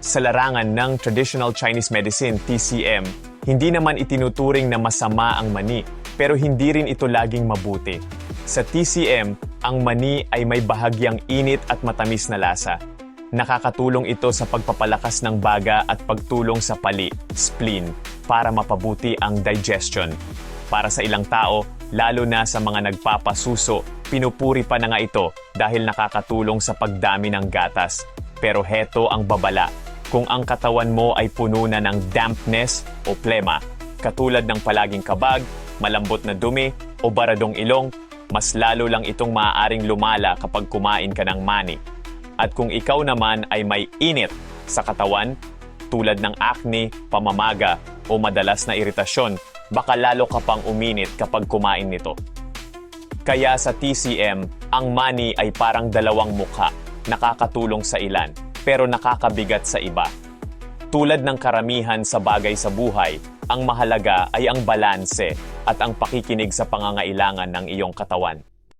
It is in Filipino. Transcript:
Sa larangan ng traditional Chinese medicine, TCM, hindi naman itinuturing na masama ang mani, pero hindi rin ito laging mabuti. Sa TCM, ang mani ay may bahagyang init at matamis na lasa. Nakakatulong ito sa pagpapalakas ng baga at pagtulong sa pali, spleen, para mapabuti ang digestion. Para sa ilang tao, lalo na sa mga nagpapasuso, pinupuri pa na nga ito dahil nakakatulong sa pagdami ng gatas. Pero heto ang babala. Kung ang katawan mo ay puno na ng dampness o plema, katulad ng palaging kabag, malambot na dumi o baradong ilong, mas lalo lang itong maaaring lumala kapag kumain ka ng mani. At kung ikaw naman ay may init sa katawan, tulad ng acne, pamamaga o madalas na iritasyon, baka lalo ka pang uminit kapag kumain nito. Kaya sa TCM, ang mani ay parang dalawang mukha, nakakatulong sa ilan, pero nakakabigat sa iba. Tulad ng karamihan sa bagay sa buhay, ang mahalaga ay ang balanse at ang pakikinig sa pangangailangan ng iyong katawan.